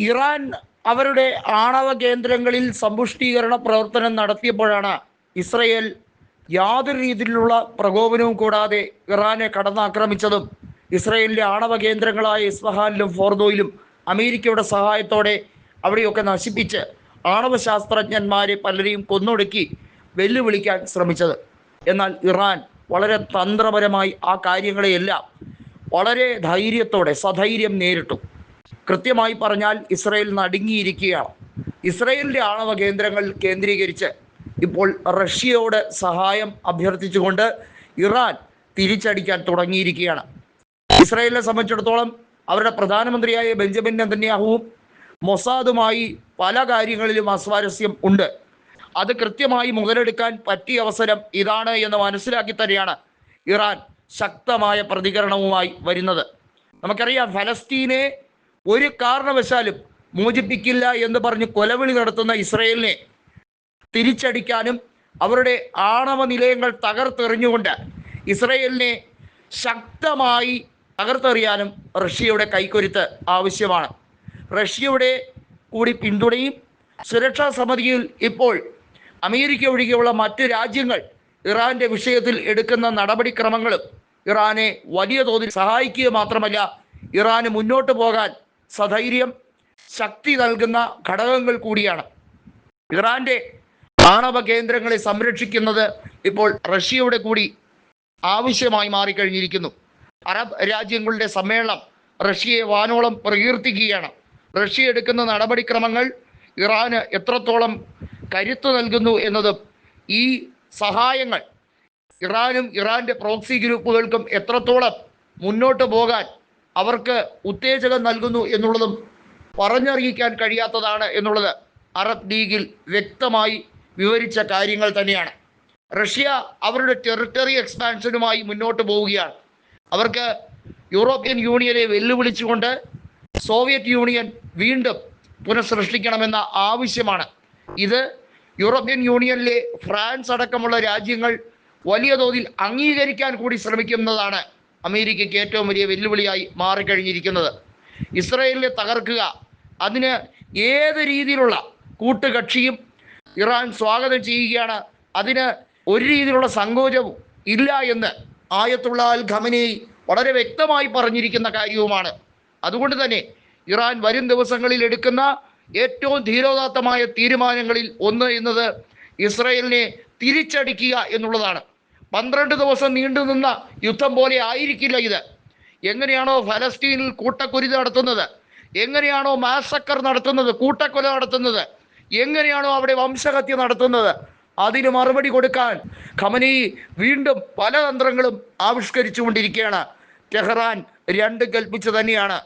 Iran അവരുടെ ആണവ കേന്ദ്രങ്ങളിൽ സമ്പുഷ്ടീകരണ പ്രവർത്തനം നടത്തിയപ്പോഴാണ് ഇസ്രയേൽ യാതൊരു രീതിയിലുള്ള പ്രകോപനവും കൂടാതെ ഇറാനെ കടന്നാക്രമിച്ചതും ഇസ്രയേലിന്റെ ആണവ കേന്ദ്രങ്ങളായ ഇസ്ഫഹാനിലും ഫോർദോയിലും അമേരിക്കയുടെ സഹായത്തോടെ അവിടെയൊക്കെ നശിപ്പിച്ച് ആണവ ശാസ്ത്രജ്ഞന്മാരെ പലരെയും കൊന്നൊടുക്കി വെല്ലുവിളിക്കാൻ ശ്രമിച്ചത്. എന്നാൽ ഇറാൻ വളരെ തന്ത്രപരമായി ആ കാര്യങ്ങളെയെല്ലാം വളരെ ധൈര്യത്തോടെ സധൈര്യം നേരിട്ടു. കൃത്യമായി പറഞ്ഞാൽ ഇസ്രയേൽ നടുങ്ങിയിരിക്കുകയാണ്. ഇസ്രയേലിന്റെ ആണവ കേന്ദ്രങ്ങൾ കേന്ദ്രീകരിച്ച് ഇപ്പോൾ റഷ്യയോട് സഹായം അഭ്യർത്ഥിച്ചുകൊണ്ട് ഇറാൻ തിരിച്ചടിക്കാൻ തുടങ്ങിയിരിക്കുകയാണ്. ഇസ്രയേലിനെ സംബന്ധിച്ചിടത്തോളം അവരുടെ പ്രധാനമന്ത്രിയായ ബെഞ്ചമിൻ നെതന്യാഹുവും മൊസാദുമായി പല കാര്യങ്ങളിലും അസ്വാരസ്യം ഉണ്ട്. അത് കൃത്യമായി മുതലെടുക്കാൻ പറ്റിയ അവസരം ഇതാണ് എന്ന് മനസ്സിലാക്കി തന്നെയാണ് ഇറാൻ ശക്തമായ പ്രതികരണവുമായി വരുന്നത്. നമുക്കറിയാം ഫലസ്തീനെ ഒരു കാരണവശാലും മോചിപ്പിക്കില്ല എന്ന് പറഞ്ഞ് കൊലവിളി നടത്തുന്ന ഇസ്രയേലിനെ തിരിച്ചടിക്കാനും അവരുടെ ആണവ നിലയങ്ങൾ തകർത്തെറിഞ്ഞുകൊണ്ട് ഇസ്രയേലിനെ ശക്തമായി തകർത്തെറിയാനും റഷ്യയുടെ കൈക്കൊരുത്ത് ആവശ്യമാണ്. റഷ്യയുടെ കൂടി പിന്തുണയും സുരക്ഷാ സമിതിയിൽ ഇപ്പോൾ അമേരിക്ക ഒഴികെയുള്ള മറ്റ് രാജ്യങ്ങൾ ഇറാന്റെ വിഷയത്തിൽ എടുക്കുന്ന നടപടിക്രമങ്ങളും ഇറാനെ വലിയ തോതിൽ സഹായിക്കുക മാത്രമല്ല ഇറാന് മുന്നോട്ട് പോകാൻ സധൈര്യം ശക്തി നൽകുന്ന ഘടകങ്ങൾ കൂടിയാണ്. ഇറാന്റെ ആണവ കേന്ദ്രങ്ങളെ സംരക്ഷിക്കുന്നത് ഇപ്പോൾ റഷ്യയുടെ കൂടി ആവശ്യമായി മാറിക്കഴിഞ്ഞിരിക്കുന്നു. അറബ് രാജ്യങ്ങളുടെ സമ്മേളനം റഷ്യയെ വാനോളം പ്രകീർത്തിക്കുകയാണ്. റഷ്യ എടുക്കുന്ന നടപടിക്രമങ്ങൾ ഇറാന് എത്രത്തോളം കരുത്തു നൽകുന്നു എന്നതും ഈ സഹായങ്ങൾ ഇറാനും ഇറാന്റെ പ്രോക്സി ഗ്രൂപ്പുകൾക്കും എത്രത്തോളം മുന്നോട്ട് പോകാൻ അവർക്ക് ഉത്തേജകം നൽകുന്നു എന്നുള്ളതും പറഞ്ഞറിയിക്കാൻ കഴിയാത്തതാണ് എന്നുള്ളത് അറബ് ലീഗിൽ വ്യക്തമായി വിവരിച്ച കാര്യങ്ങൾ തന്നെയാണ്. റഷ്യ അവരുടെ ടെറിട്ടറി എക്സ്പാൻഷനുമായി മുന്നോട്ട് പോവുകയാണ്. അവർക്ക് യൂറോപ്യൻ യൂണിയനെ വെല്ലുവിളിച്ചുകൊണ്ട് സോവിയറ്റ് യൂണിയൻ വീണ്ടും പുനഃസൃഷ്ടിക്കണമെന്ന ആവശ്യമാണ്. ഇത് യൂറോപ്യൻ യൂണിയനിലെ ഫ്രാൻസ് അടക്കമുള്ള രാജ്യങ്ങൾ വലിയ തോതിൽ അംഗീകരിക്കാൻ കൂടി ശ്രമിക്കുന്നതാണ് അമേരിക്കയ്ക്ക് ഏറ്റവും വലിയ വെല്ലുവിളിയായി മാറിക്കഴിഞ്ഞിരിക്കുന്നത്. ഇസ്രയേലിനെ തകർക്കുക. അതിന് ഏത് രീതിയിലുള്ള കൂട്ടുകക്ഷിയും ഇറാൻ സ്വാഗതം ചെയ്യുകയാണ്. അതിന് ഒരു രീതിയിലുള്ള സങ്കോചവും ഇല്ല എന്ന് ആയത്തുള്ള അൽ ഖമനി വളരെ വ്യക്തമായി പറഞ്ഞിരിക്കുന്ന കാര്യവുമാണ്. അതുകൊണ്ട് തന്നെ ഇറാൻ വരും ദിവസങ്ങളിൽ എടുക്കുന്ന ഏറ്റവും ധീരോദാത്തമായ തീരുമാനങ്ങളിൽ ഒന്ന് എന്നത് ഇസ്രയേലിനെ തിരിച്ചടിക്കുക എന്നുള്ളതാണ്. പന്ത്രണ്ട് ദിവസം നീണ്ടുനിന്ന യുദ്ധം പോലെ ആയിരിക്കില്ല ഇത്. എങ്ങനെയാണോ ഫലസ്തീനിൽ കൂട്ടക്കുരുതി നടത്തുന്നത്? എങ്ങനെയാണോ മാസക്കർ നടത്തുന്നത്? കൂട്ടക്കൊല നടത്തുന്നത്? എങ്ങനെയാണോ അവിടെ വംശഹത്യ നടത്തുന്നത്? അതിന് മറുപടി കൊടുക്കാൻ ഖമനി വീണ്ടും പല തന്ത്രങ്ങളും ആവിഷ്കരിച്ചുകൊണ്ടിരിക്കുകയാണ്. ടെഹ്റാൻ രണ്ടും കൽപ്പിച്ചു തന്നെയാണ്.